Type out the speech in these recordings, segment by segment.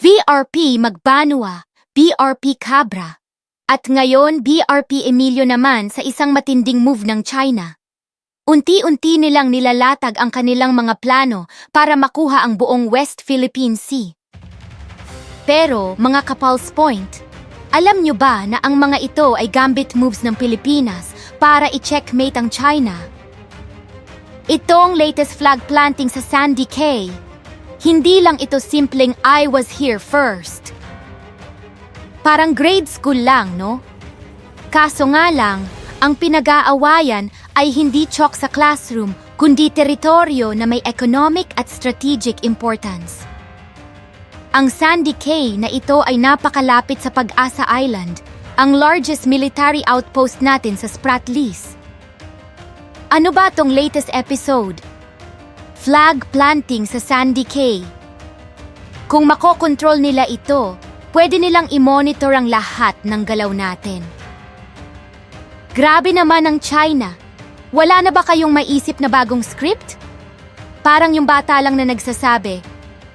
VRP Magbanua, BRP Cabra. At ngayon, BRP Emilio naman sa isang matinding move ng China. Unti-unti nilang nilalatag ang kanilang mga plano para makuha ang buong West Philippine Sea. Pero, mga Kapals Point, alam nyo ba na ang mga ito ay gambit moves ng Pilipinas para i-checkmate ang China? Itong latest flag planting sa Sandy Cay, hindi lang ito simpleng I was here first. Parang grade school lang, no? Kaso nga lang, ang pinag-aawayan ay hindi chalk sa classroom, kundi teritoryo na may economic at strategic importance. Ang Sandy Cay na ito ay napakalapit sa Pag-asa Island, ang largest military outpost natin sa Spratlys. Ano ba tong latest episode? Flag planting sa Sandy Cay. Kung makokontrol nila ito, pwede nilang i-monitor ang lahat ng galaw natin. Grabe naman ang China. Wala na ba kayong maisip na bagong script? Parang yung bata lang na nagsasabi,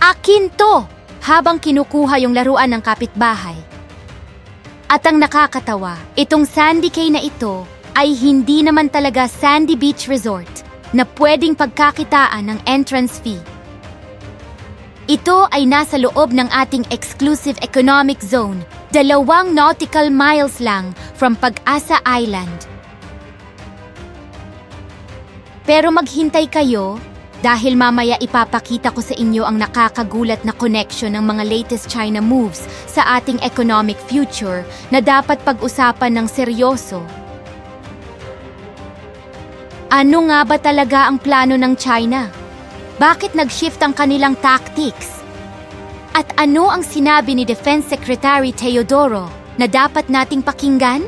Akin to! Habang kinukuha yung laruan ng kapitbahay. At ang nakakatawa, itong Sandy Cay na ito ay hindi naman talaga Sandy Beach Resort na pwedeng pagkakitaan ng entrance fee. Ito ay nasa loob ng ating exclusive economic zone, dalawang nautical miles lang from Pag-asa Island. Pero maghintay kayo dahil mamaya ipapakita ko sa inyo ang nakakagulat na connection ng mga latest China moves sa ating economic future na dapat pag-usapan ng seryoso. Ano nga ba talaga ang plano ng China? Bakit nag-shift ang kanilang tactics? At ano ang sinabi ni Defense Secretary Teodoro na dapat nating pakinggan?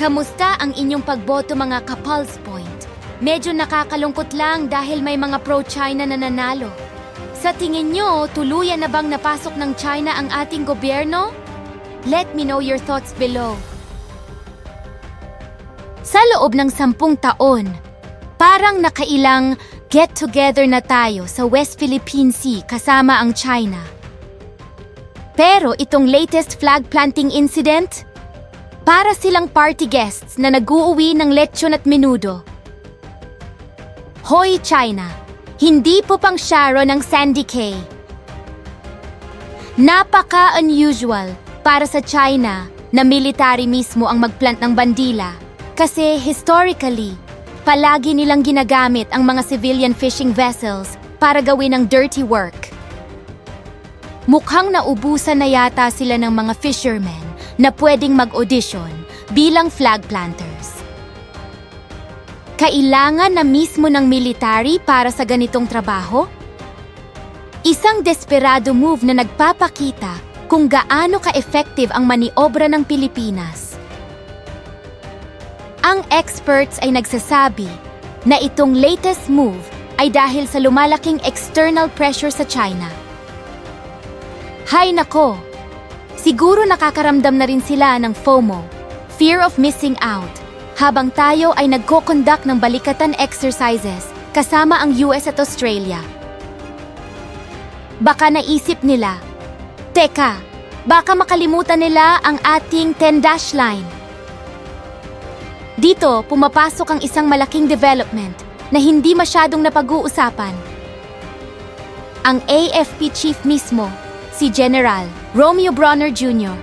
Kamusta ang inyong pagboto mga ka-Pulse Point? Medyo nakakalungkot lang dahil may mga pro-China na nanalo. Sa tingin nyo, tuluyan na bang napasok ng China ang ating gobyerno? Let me know your thoughts below. Sa loob ng sampung taon, parang nakailang get-together na tayo sa West Philippine Sea kasama ang China. Pero itong latest flag planting incident, para silang party guests na nag-uuwi ng lechon at menudo. Hoy China, hindi po pang Sharon ng Sandy Cay. Napaka-unusual para sa China na military mismo ang magplant ng bandila kasi historically, palagi nilang ginagamit ang mga civilian fishing vessels para gawin ang dirty work. Mukhang naubusan na yata sila ng mga fishermen na pwedeng mag-audition bilang flag planters. Kailangan na mismo ng military para sa ganitong trabaho? Isang desperado move na nagpapakita kung gaano ka-effective ang maniobra ng Pilipinas. Ang experts ay nagsasabi na itong latest move ay dahil sa lumalaking external pressure sa China. Hay nako! Siguro nakakaramdam na rin sila ng FOMO, fear of missing out, habang tayo ay nagko-conduct ng balikatan exercises kasama ang US at Australia. Baka naisip nila, Teka, baka makalimutan nila ang ating 10-dash line. Dito, pumapasok ang isang malaking development na hindi masyadong napag-uusapan. Ang AFP chief mismo, si General Romeo Bronner Jr.,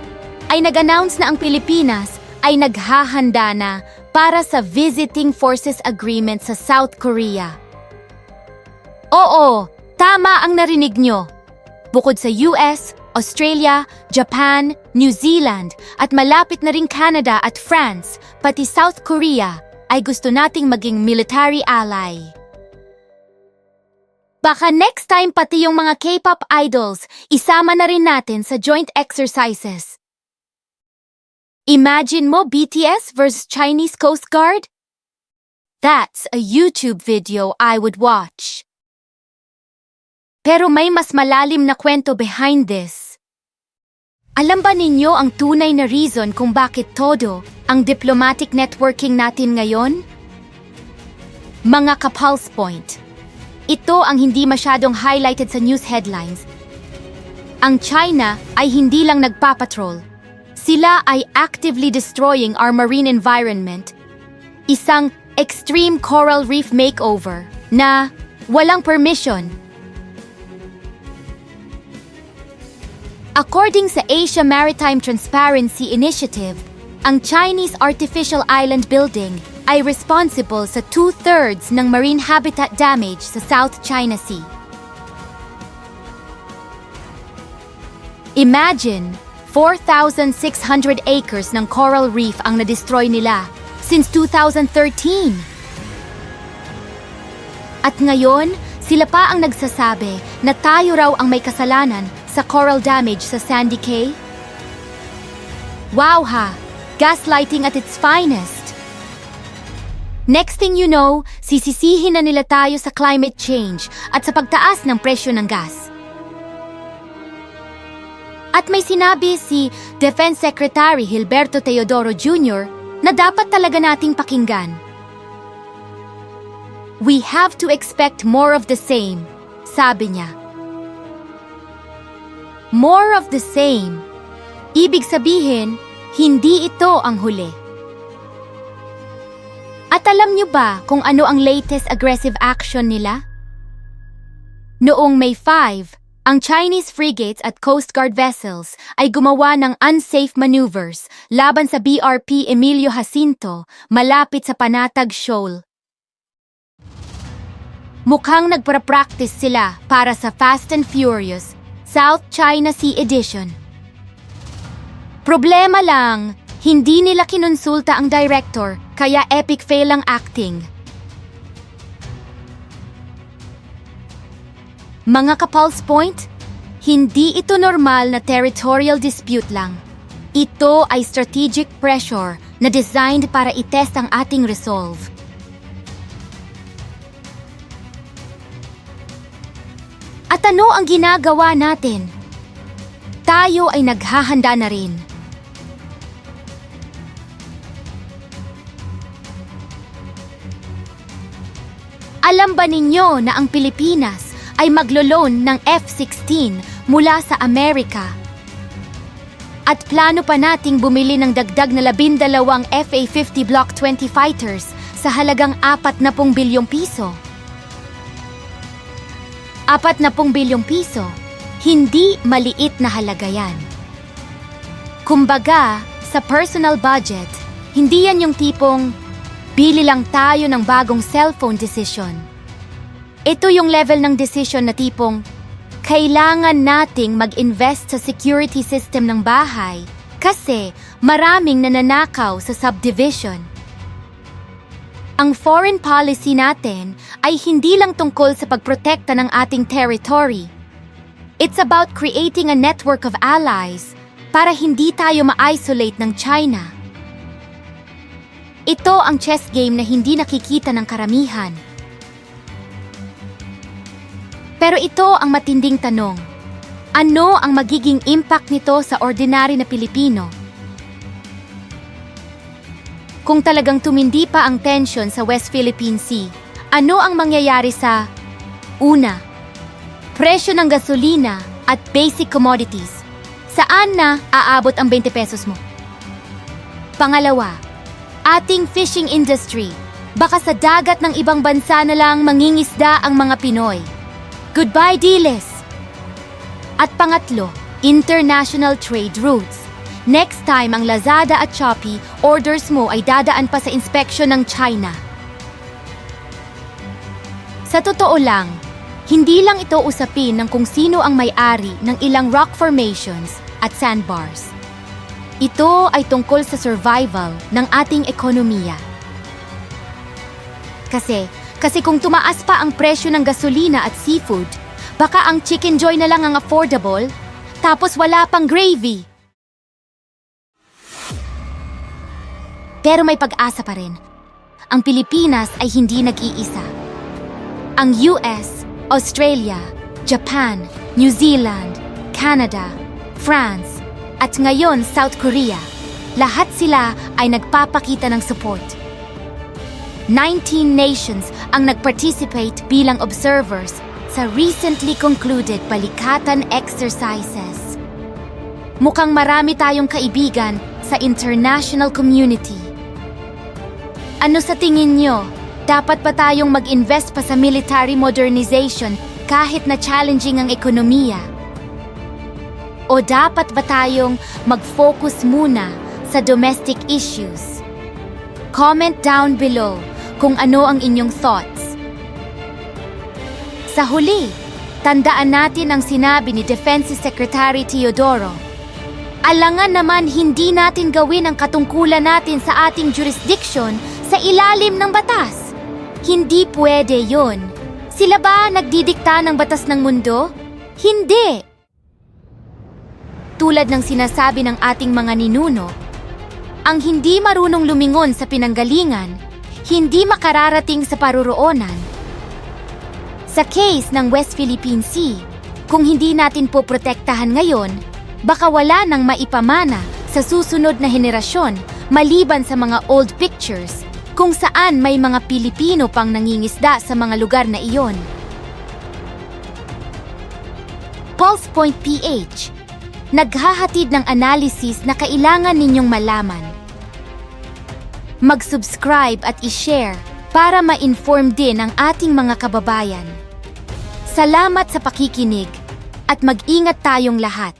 ay nag-announce na ang Pilipinas ay naghahanda na para sa Visiting Forces Agreement sa South Korea. Oo, tama ang narinig nyo. Bukod sa US, Australia, Japan, New Zealand at malapit na ring Canada at France, pati South Korea ay gusto nating maging military ally. Baka next time pati yung mga K-pop idols, isama na rin natin sa joint exercises. Imagine mo BTS versus Chinese Coast Guard? That's a YouTube video I would watch. Pero may mas malalim na kwento behind this. Alam ba ninyo ang tunay na reason kung bakit todo ang diplomatic networking natin ngayon? Mga ka-pulse point. ito ang hindi masyadong highlighted sa news headlines. Ang China ay hindi lang nagpapatrol. Sila ay actively destroying our marine environment. Isang extreme coral reef makeover na walang permission. According sa Asia Maritime Transparency Initiative, ang Chinese artificial island building ay responsible sa two-thirds ng marine habitat damage sa South China Sea. Imagine, 4,600 acres ng coral reef ang na-destroy nila since 2013. At ngayon, sila pa ang nagsasabi na tayo raw ang may kasalanan sa coral damage sa Sandy Cay? Wow ha! Gaslighting at its finest! Next thing you know, sisisihin na nila tayo sa climate change at sa pagtaas ng presyo ng gas. At may sinabi si Defense Secretary Hilberto Teodoro Jr. na dapat talaga nating pakinggan. We have to expect more of the same, sabi niya. More of the same. Ibig sabihin, hindi ito ang huli. At alam niyo ba kung ano ang latest aggressive action nila? Noong May 5, ang Chinese frigates at Coast Guard vessels ay gumawa ng unsafe maneuvers laban sa BRP Emilio Jacinto malapit sa Panatag Shoal. Mukhang nagpra-practice sila para sa Fast and Furious South China Sea Edition. Problema lang, hindi nila kinonsulta ang director kaya epic fail ang acting. Mga ka-pulse point, hindi ito normal na territorial dispute lang. Ito ay strategic pressure na designed para itest ang ating resolve. At ano ang ginagawa natin? Tayo ay naghahanda na rin. Alam ba ninyo na ang Pilipinas ay maglo-loan ng F-16 mula sa Amerika? At plano pa nating bumili ng dagdag na labindalawang FA-50 Block 20 fighters sa halagang 40 bilyong piso. 40 bilyong piso, hindi maliit na halaga yan. Kumbaga, sa personal budget, hindi yan yung tipong bili lang tayo ng bagong cellphone decision. Ito yung level ng decision na tipong kailangan nating mag-invest sa security system ng bahay kasi maraming nananakaw sa subdivision. Ang foreign policy natin ay hindi lang tungkol sa pagprotekta ng ating territory. It's about creating a network of allies para hindi tayo ma-isolate ng China. Ito ang chess game na hindi nakikita ng karamihan. Pero ito ang matinding tanong. Ano ang magiging impact nito sa ordinary na Pilipino? Kung talagang tumindi pa ang tension sa West Philippine Sea, ano ang mangyayari sa Una, presyo ng gasolina at basic commodities. Saan na aabot ang 20 pesos mo? Pangalawa, ating fishing industry. Baka sa dagat ng ibang bansa na lang mangingisda ang mga Pinoy. Goodbye, Diles! At pangatlo, international trade routes. Next time ang Lazada at Shopee, orders mo ay dadaan pa sa inspeksyon ng China. Sa totoo lang, hindi lang ito usapin ng kung sino ang may-ari ng ilang rock formations at sandbars. Ito ay tungkol sa survival ng ating ekonomiya. Kasi, kasi kung tumaas pa ang presyo ng gasolina at seafood, baka ang chicken joy na lang ang affordable, tapos wala pang gravy. Pero may pag-asa pa rin. Ang Pilipinas ay hindi nag-iisa. Ang US, Australia, Japan, New Zealand, Canada, France, at ngayon South Korea, lahat sila ay nagpapakita ng support. 19 nations ang nag-participate bilang observers sa recently concluded balikatan exercises. Mukhang marami tayong kaibigan sa international community. Ano sa tingin nyo? Dapat pa tayong mag-invest pa sa military modernization kahit na challenging ang ekonomiya? O dapat ba tayong mag-focus muna sa domestic issues? Comment down below kung ano ang inyong thoughts. Sa huli, tandaan natin ang sinabi ni Defense Secretary Teodoro. Alangan naman hindi natin gawin ang katungkulan natin sa ating jurisdiction ilalim ng batas. Hindi pwede yon. Sila ba nagdidikta ng batas ng mundo? Hindi! Tulad ng sinasabi ng ating mga ninuno, ang hindi marunong lumingon sa pinanggalingan, hindi makararating sa paruroonan. Sa case ng West Philippine Sea, kung hindi natin po protektahan ngayon, baka wala nang maipamana sa susunod na henerasyon maliban sa mga old pictures kung saan may mga Pilipino pang nangingisda sa mga lugar na iyon. Pulse Point PH Naghahatid ng analysis na kailangan ninyong malaman. Mag-subscribe at i-share para ma-inform din ang ating mga kababayan. Salamat sa pakikinig at mag-ingat tayong lahat.